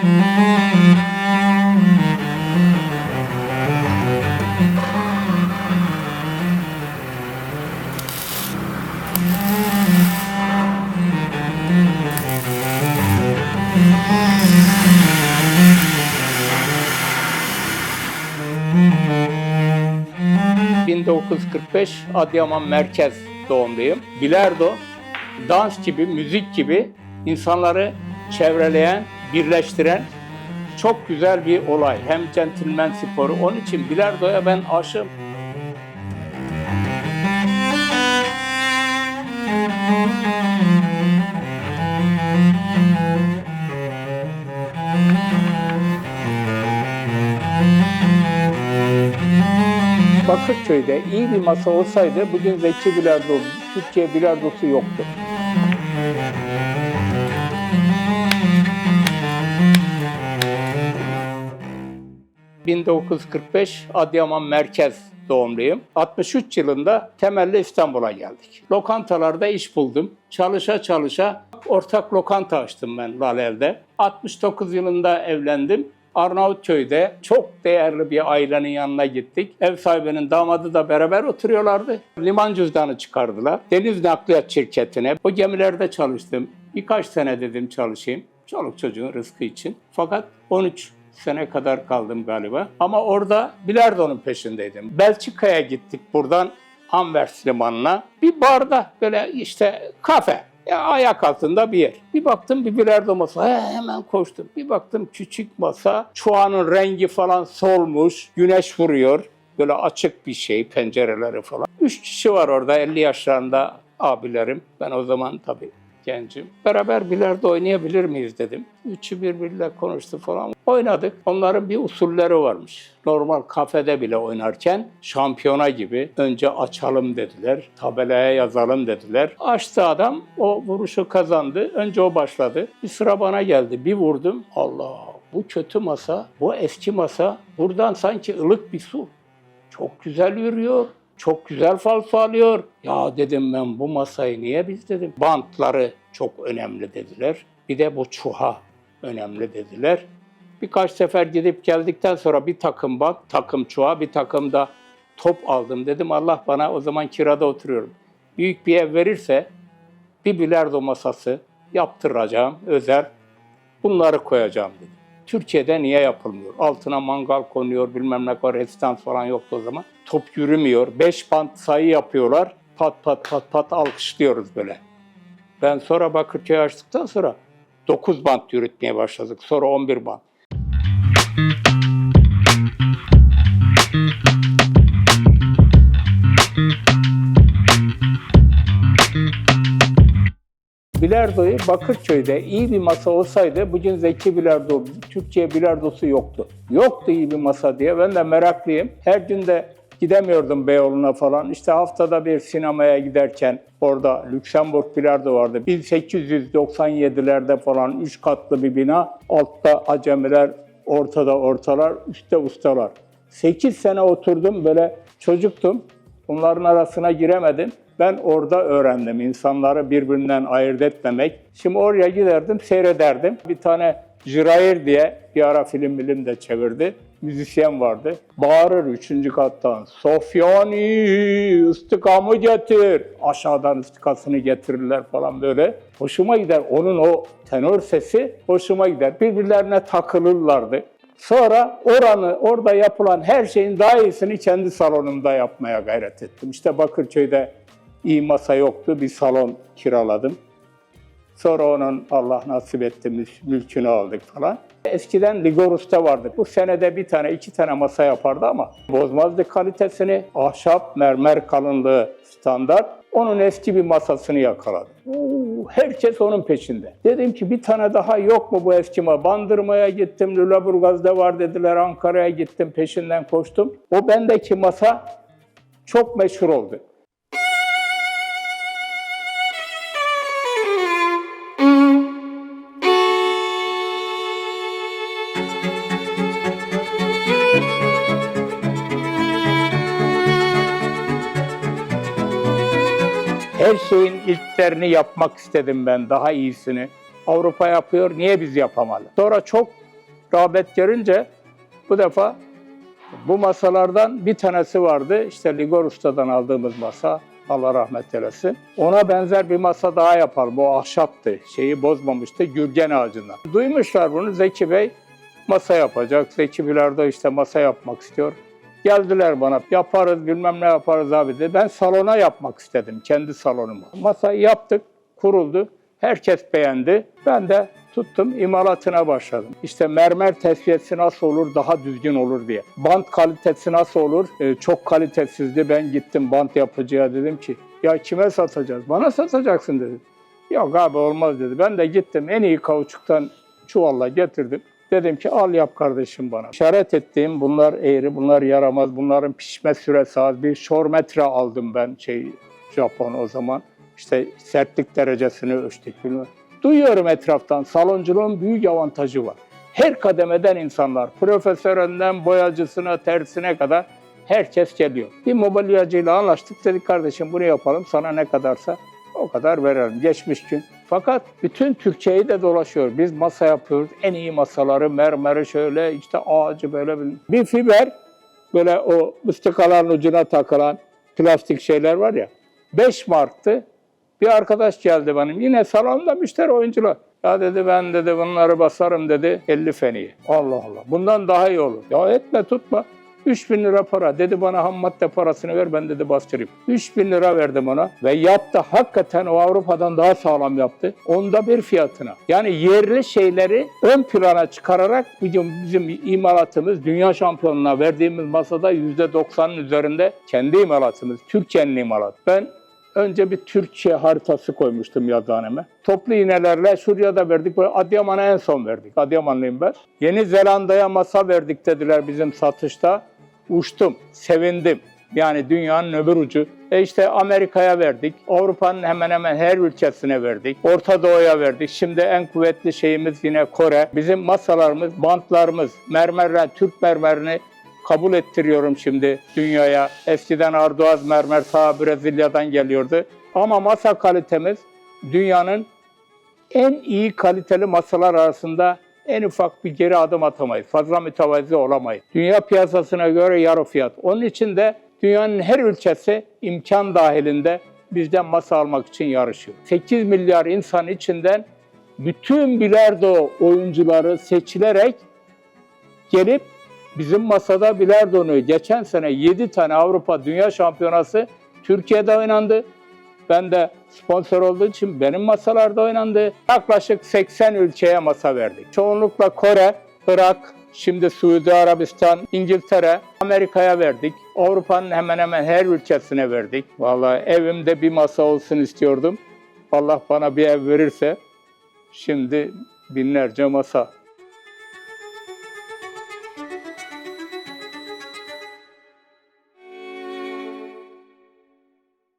...1945 Adıyaman Merkez doğumluyum. Bilardo, dans gibi, müzik gibi insanları çevreleyen, birleştiren çok güzel bir olay. Hem centilmen sporu. Onun için bilardoya ben aşığım. Bakırköy'de iyi bir masa olsaydı bugün Zeki Bilardo, Türkiye bilardosu yoktu. ...1945 Adıyaman Merkez doğumluyum. 63 yılında temelli İstanbul'a geldik. Lokantalarda iş buldum. Çalışa çalışa ortak lokanta açtım ben Lalel'de. 69 yılında evlendim. Arnavutköy'de çok değerli bir ailenin yanına gittik. Ev sahibinin damadı da beraber oturuyorlardı. Liman cüzdanı çıkardılar. Deniz Nakliyat Şirketi'ne bu gemilerde çalıştım. Birkaç sene dedim çalışayım. Çoluk çocuğun rızkı için. Fakat 13 sene kadar kaldım galiba. Ama orada bilardonun peşindeydim. Belçika'ya gittik buradan Anvers limanına. Bir barda böyle işte kafe. Ya ayak altında bir yer. Bir baktım bir bilardo masa. He, hemen koştum. Bir baktım küçük masa. Çuağının rengi falan solmuş. Güneş vuruyor. Böyle açık bir şey pencereleri falan. Üç kişi var orada 50 yaşlarında abilerim. Ben o zaman tabii gencim. Beraber bilardo oynayabilir miyiz dedim. Üçü birbiriyle konuştu falan. Oynadık. Onların bir usulleri varmış. Normal kafede bile oynarken şampiyona gibi önce açalım dediler. Tabelaya yazalım dediler. Açtı adam. O vuruşu kazandı. Önce o başladı. Bir sıra bana geldi. Bir vurdum. Allah bu kötü masa, bu eski masa. Buradan sanki ılık bir su. Çok güzel yürüyor. Çok güzel falso alıyor. Ya dedim ben bu masayı niye biz dedim. Bantları çok önemli dediler. Bir de bu çuha önemli dediler. Birkaç sefer gidip geldikten sonra bir takım bant, takım çuha, bir takım da top aldım. Dedim Allah bana o zaman kirada oturuyorum. Büyük bir ev verirse bir bilardo masası yaptıracağım özel. Bunları koyacağım dedim. Türkiye'de niye yapılmıyor? Altına mangal konuyor, bilmem ne kadar rezistans falan yoktu o zaman. Top yürümüyor. Beş bant sayı yapıyorlar. Pat pat pat pat alkışlıyoruz böyle. Ben sonra Bakırköy açtıktan sonra 9 bant yürütmeye başladık. Sonra 11 bant. Bilardoyu Bakırköy'de iyi bir masa olsaydı bugün Zeki Bilardo, Türkiye bilardosu yoktu. Yoktu iyi bir masa diye. Ben de meraklıyım. Her gün de gidemiyordum Beyoğlu'na falan. İşte haftada bir sinemaya giderken orada Lüksemburg Bilardo vardı. 1897'lerde falan 3 katlı bir bina. Altta acemiler, ortada ortalar, üstte ustalar. 8 sene oturdum böyle çocuktum. Bunların arasına giremedim. Ben orada öğrendim insanları birbirinden ayırt etmemek. Şimdi oraya giderdim, seyrederdim. Bir tane Jirair diye bir ara film bilim de çevirdi. Müzisyen vardı. Bağırır üçüncü kattan. Sofyani ıstıkamı getir. Aşağıdan ıstıkasını getirirler falan böyle. Hoşuma gider. Onun o tenor sesi hoşuma gider. Birbirlerine takılırlardı. Sonra oranı, orada yapılan her şeyin daha iyisini kendi salonumda yapmaya gayret ettim. İşte Bakırköy'de iyi masa yoktu, bir salon kiraladım. Sonra onun Allah nasip etti, mül- mülkünü aldık falan. Eskiden Ligorus'ta vardı. Bu senede bir tane, iki tane masa yapardı ama bozmazdı kalitesini. Ahşap, mermer kalınlığı standart. Onun eski bir masasını yakaladım. Herkes onun peşinde. Dedim ki bir tane daha yok mu bu eski masa? Bandırma'ya gittim, Lüleburgaz'da var dediler, Ankara'ya gittim, peşinden koştum. O bendeki masa çok meşhur oldu. Her şeyin ilklerini yapmak istedim ben, daha iyisini. Avrupa yapıyor, niye biz yapamalı? Sonra çok rağbet görünce bu defa bu masalardan bir tanesi vardı. İşte Ligor Usta'dan aldığımız masa. Allah rahmet eylesin. Ona benzer bir masa daha yapalım. O ahşaptı. Şeyi bozmamıştı. Gürgen ağacından. Duymuşlar bunu. Zeki Bey masa yapacak. Zeki Bilardo işte masa yapmak istiyor. Geldiler bana yaparız bilmem ne yaparız abi dedi. Ben salona yapmak istedim. Kendi salonumu. Masayı yaptık. Kuruldu. Herkes beğendi. Ben de tuttum imalatına başladım. İşte mermer tesviyesi nasıl olur daha düzgün olur diye. Bant kalitesi nasıl olur? Ee, çok kalitesizdi. Ben gittim bant yapıcıya dedim ki ya kime satacağız? Bana satacaksın dedi. Yok abi olmaz dedi. Ben de gittim en iyi kauçuktan çuvalla getirdim. Dedim ki al yap kardeşim bana. İşaret ettiğim bunlar eğri, bunlar yaramaz, bunların pişme süresi az. Bir şormetre aldım ben şey Japon o zaman. İşte sertlik derecesini ölçtük. bilmem. Duyuyorum etraftan salonculuğun büyük avantajı var. Her kademeden insanlar, profesöründen boyacısına, tersine kadar herkes geliyor. Bir mobilyacıyla anlaştık dedik kardeşim bunu yapalım sana ne kadarsa o kadar verelim. Geçmiş gün. Fakat bütün Türkiye'yi de dolaşıyor. Biz masa yapıyoruz. En iyi masaları, mermeri şöyle, işte ağacı böyle. Bir fiber, böyle o mıstikaların ucuna takılan plastik şeyler var ya. 5 marktı. Bir arkadaş geldi benim. Yine salonda müşteri oyuncular. Ya dedi ben dedi bunları basarım dedi 50 feniye. Allah Allah. Bundan daha iyi olur. Ya etme tutma. 3000 lira para. Dedi bana ham madde parasını ver ben dedi bastırayım. 3000 lira verdim ona ve yaptı. Hakikaten o Avrupa'dan daha sağlam yaptı. Onda bir fiyatına. Yani yerli şeyleri ön plana çıkararak bizim, bizim imalatımız dünya şampiyonuna verdiğimiz masada %90'ın üzerinde kendi imalatımız. Türkiye'nin imalatı. Ben Önce bir Türkçe haritası koymuştum yazıhaneme. Toplu iğnelerle şuraya da verdik. Böyle Adıyaman'a en son verdik. Adıyamanlıyım ben. Yeni Zelanda'ya masa verdik dediler bizim satışta. Uçtum, sevindim. Yani dünyanın öbür ucu. E işte Amerika'ya verdik. Avrupa'nın hemen hemen her ülkesine verdik. Orta Doğu'ya verdik. Şimdi en kuvvetli şeyimiz yine Kore. Bizim masalarımız, bantlarımız, mermerler, Türk mermerini kabul ettiriyorum şimdi dünyaya. Eskiden Ardoaz mermer ta Brezilya'dan geliyordu. Ama masa kalitemiz dünyanın en iyi kaliteli masalar arasında en ufak bir geri adım atamayız. Fazla mütevazi olamayız. Dünya piyasasına göre yarı fiyat. Onun için de dünyanın her ülkesi imkan dahilinde bizden masa almak için yarışıyor. 8 milyar insan içinden bütün bilardo oyuncuları seçilerek gelip bizim masada bilardo'nu geçen sene 7 tane Avrupa Dünya Şampiyonası Türkiye'de oynandı. Ben de sponsor olduğu için benim masalarda oynandı. Yaklaşık 80 ülkeye masa verdik. Çoğunlukla Kore, Irak, şimdi Suudi Arabistan, İngiltere, Amerika'ya verdik. Avrupa'nın hemen hemen her ülkesine verdik. Vallahi evimde bir masa olsun istiyordum. Allah bana bir ev verirse şimdi binlerce masa